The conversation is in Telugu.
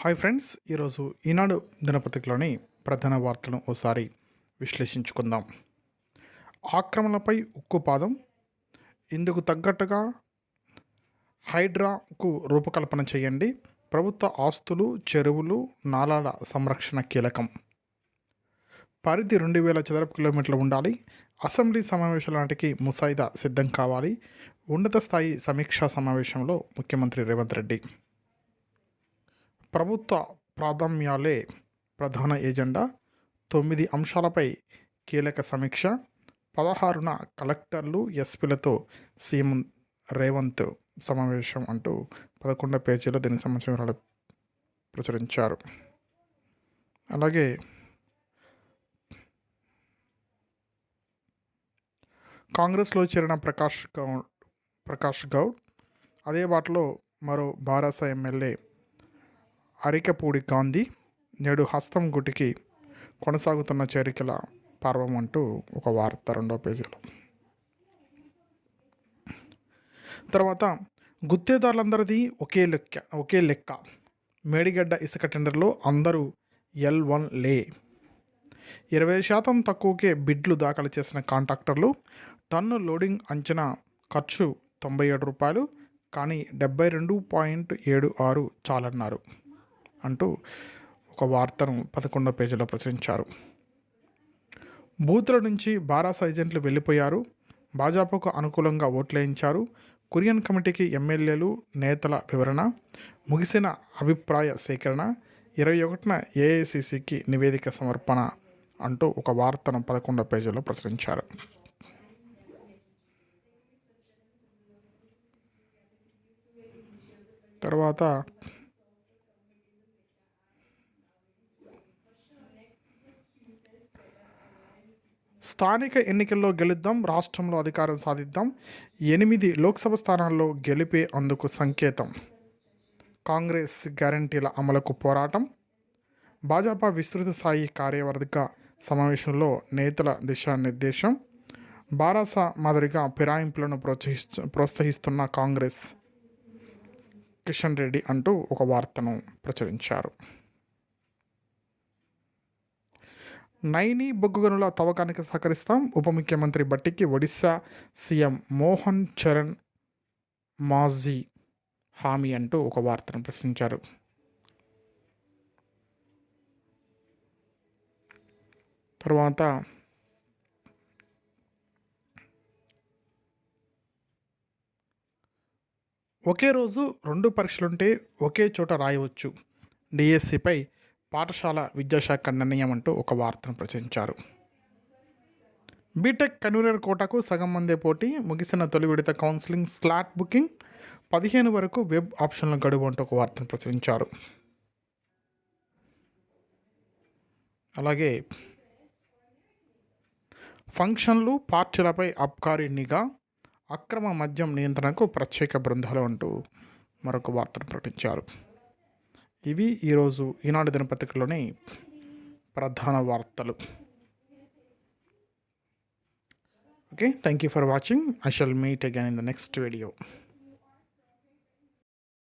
హాయ్ ఫ్రెండ్స్ ఈరోజు ఈనాడు దినపత్రికలోని ప్రధాన వార్తలను ఓసారి విశ్లేషించుకుందాం. ఆక్రమణలపై ఉక్కుపాదం ఇందుకు తగ్గట్టుగా హైడ్రాకు రూపకల్పన చేయండి. ప్రభుత్వ ఆస్తులు చెరువులు నాలాల సంరక్షణ కీలకం. పరిధి రెండు వేల చదరపు కిలోమీటర్లు ఉండాలి. అసెంబ్లీ సమావేశాల నాటికి ముసాయిదా సిద్ధం కావాలి. ఉన్నత స్థాయి సమీక్షా సమావేశంలో ముఖ్యమంత్రి రేవంత్ రెడ్డి ప్రభుత్వ ప్రాధాన్యాలే ప్రధాన ఎజెండా తొమ్మిది అంశాలపై కీలక సమీక్ష. పదహారున కలెక్టర్లు ఎస్పీలతో సీఎం రేవంత్ సమావేశం అంటూ పదకొండో పేజీలో దీనికి సంబంధించిన వివరాలు ప్రచురించారు. అలాగే కాంగ్రెస్లో చేరిన ప్రకాష్ గౌడ్ ప్రకాష్ గౌడ్ అదే బాటలో మరో బారాస ఎమ్మెల్యే అరికపూడి గాంధీ నేడు హస్తం గుటికి కొనసాగుతున్న చేరికల పర్వం అంటూ ఒక వార్త రెండో పేజీలో. తర్వాత గుత్తేదారులందరిది ఒకే లెక్క ఒకే లెక్క. మేడిగడ్డ ఇసుక టెండర్లో అందరూ ఎల్ వన్ లే. ఇరవై శాతం తక్కువకే బిడ్లు దాఖలు చేసిన కాంట్రాక్టర్లు టన్ను లోడింగ్ అంచనా ఖర్చు తొంభై ఏడు రూపాయలు కానీ డెబ్బై రెండు పాయింట్ ఏడు ఆరు చాలన్నారు. అంటూ ఒక వార్తను పదకొండో పేజీలో ప్రచురించారు. బూతుల నుంచి బారాస ఏజెంట్లు వెళ్ళిపోయారు. భాజపాకు అనుకూలంగా ఓట్లేయించారు. కురియన్ కమిటీకి ఎమ్మెల్యేలు నేతల వివరణ ముగిసిన అభిప్రాయ సేకరణ ఇరవై ఒకటిన ఏఐసిసికి నివేదిక సమర్పణ అంటూ ఒక వార్తను పదకొండో పేజీలో ప్రచురించారు. తర్వాత స్థానిక ఎన్నికల్లో గెలుద్దాం రాష్ట్రంలో అధికారం సాధిద్దాం ఎనిమిది లోక్సభ స్థానాల్లో గెలిపే అందుకు సంకేతం. కాంగ్రెస్ గ్యారంటీల అమలుకు పోరాటం. భాజపా విస్తృత స్థాయి కార్యవర్గ సమావేశంలో నేతల దిశానిర్దేశం. బారాస మాదిరిగా ఫిరాయింపులను ప్రోత్సహిస్తు ప్రోత్సహిస్తున్న కాంగ్రెస్ కిషన్ రెడ్డి అంటూ ఒక వార్తను ప్రచురించారు. నైని బొగ్గుగనుల తవ్వకానికి సహకరిస్తాం. ఉప ముఖ్యమంత్రి బట్టికి ఒడిశా సీఎం మోహన్ చరణ్ మాజీ హామీ అంటూ ఒక వార్తను ప్రశ్నించారు. తర్వాత ఒకే రోజు రెండు పరీక్షలుంటే ఒకే చోట రాయవచ్చు. డిఎస్సిపై పాఠశాల విద్యాశాఖ నిర్ణయం అంటూ ఒక వార్తను ప్రచురించారు. బీటెక్ కన్వీనర్ కోటాకు సగం మందే పోటీ ముగిసిన తొలి విడత కౌన్సిలింగ్ స్లాట్ బుకింగ్ పదిహేను వరకు వెబ్ ఆప్షన్ల గడువు అంటూ ఒక వార్తను ప్రచురించారు. అలాగే ఫంక్షన్లు పార్టీలపై అబ్కారీ నిఘా అక్రమ మద్యం నియంత్రణకు ప్రత్యేక బృందాలు అంటూ మరొక వార్తను ప్రకటించారు. ఇవి ఈరోజు ఈనాడు దినపత్రికలోని ప్రధాన వార్తలు. Okay thank you for watching I shall meet again in the next video